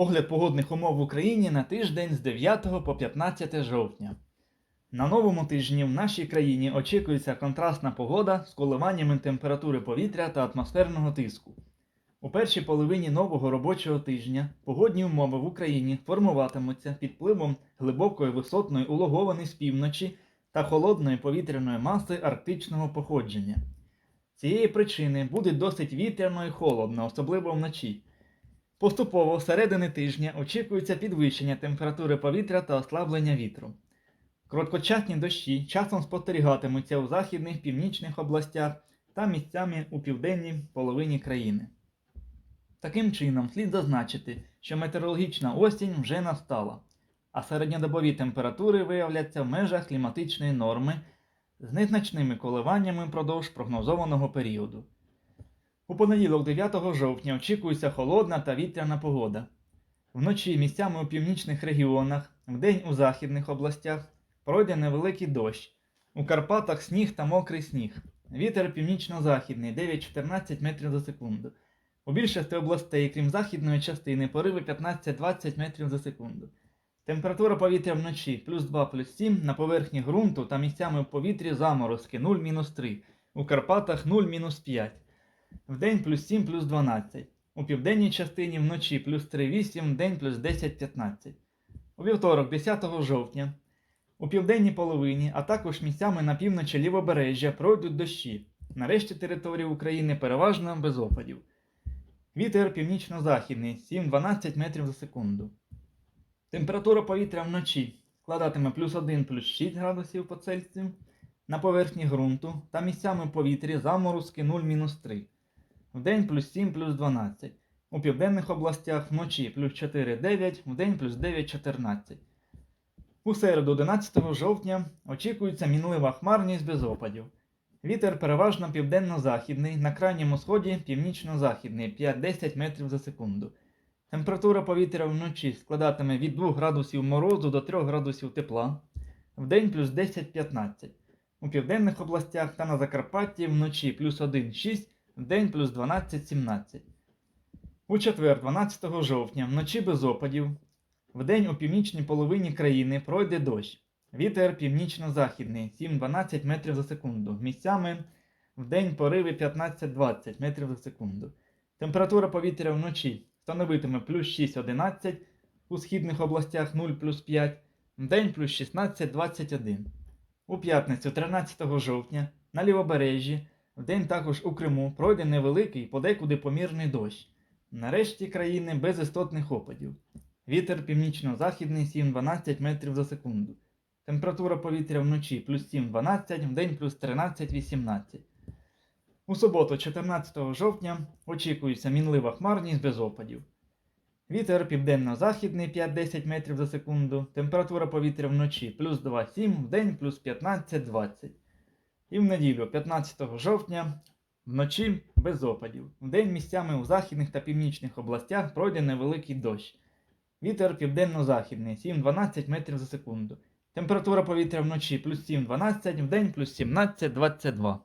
Огляд погодних умов в Україні на тиждень з 9 по 15 жовтня. На новому тижні в нашій країні очікується контрастна погода з коливаннями температури повітря та атмосферного тиску. У першій половині нового робочого тижня погодні умови в Україні формуватимуться під впливом глибокої висотної улоговини з півночі та холодної повітряної маси арктичного походження. Цієї причини буде досить вітряно і холодно, особливо вночі. Поступово середини тижня очікується підвищення температури повітря та ослаблення вітру. Короткочасні дощі часом спостерігатимуться у західних північних областях та місцями у південній половині країни. Таким чином, слід зазначити, що метеорологічна осінь вже настала, а середньодобові температури виявляться в межах кліматичної норми з незначними коливаннями впродовж прогнозованого періоду. У понеділок 9 жовтня очікується холодна та вітряна погода. Вночі місцями у північних регіонах, вдень у західних областях пройде невеликий дощ. У Карпатах сніг та мокрий сніг. Вітер північно-західний 9-14 метрів за секунду. У більшості областей, крім західної частини, пориви 15-20 метрів за секунду. Температура повітря вночі плюс 2 плюс 7 на поверхні ґрунту та місцями в повітрі заморозки 0-3, у Карпатах 0-5. Вдень плюс 7 плюс 12. У південній частині вночі плюс 3-8, вдень плюс 10-15. У вівторок, 10 жовтня, у південній половині, а також місцями на півночі лівобережжя пройдуть дощі. Нарешті території України переважно без опадів. Вітер північно-західний 7-12 метрів за секунду. Температура повітря вночі складатиме плюс 1 плюс 6 градусів по Цельсію на поверхні ґрунту та місцями в повітрі заморозки 0-3. Вдень плюс 7 плюс 12. У південних областях вночі плюс 4-9, вдень плюс 9-14. У середу 11 жовтня очікується мінлива хмарність без опадів. Вітер переважно південно-західний, на крайньому сході північно-західний 5-10 метрів за секунду. Температура повітря вночі складатиме від 2 градусів морозу до 3 градусів тепла, вдень плюс 10-15. У південних областях та на Закарпатті вночі плюс 1-6, вдень плюс 12-17. У четвер, 12 жовтня, вночі без опадів. Вдень у північній половині країни пройде дощ. Вітер північно-західний 7-12 метрів за секунду. Місцями вдень пориви 15-20 метрів за секунду. Температура повітря вночі становитиме плюс 6-11, у східних областях 0 плюс 5, вдень плюс 16-21. У п'ятницю 13 жовтня на лівобережжі, вдень також у Криму пройде невеликий подекуди помірний дощ. Нарешті країни без істотних опадів. Вітер північно-західний 7-12 метрів за секунду. Температура повітря вночі плюс 7-12, вдень плюс 13-18. У суботу, 14 жовтня, очікується мінлива хмарність без опадів. Вітер південно-західний 5-10 метрів за секунду. Температура повітря вночі плюс 2-7, вдень плюс 15-20. І в неділю, 15 жовтня, вночі без опадів. Вдень місцями у західних та північних областях пройде невеликий дощ. Вітер південно-західний 7-12 метрів за секунду. Температура повітря вночі плюс 7-12, вдень плюс 17-22.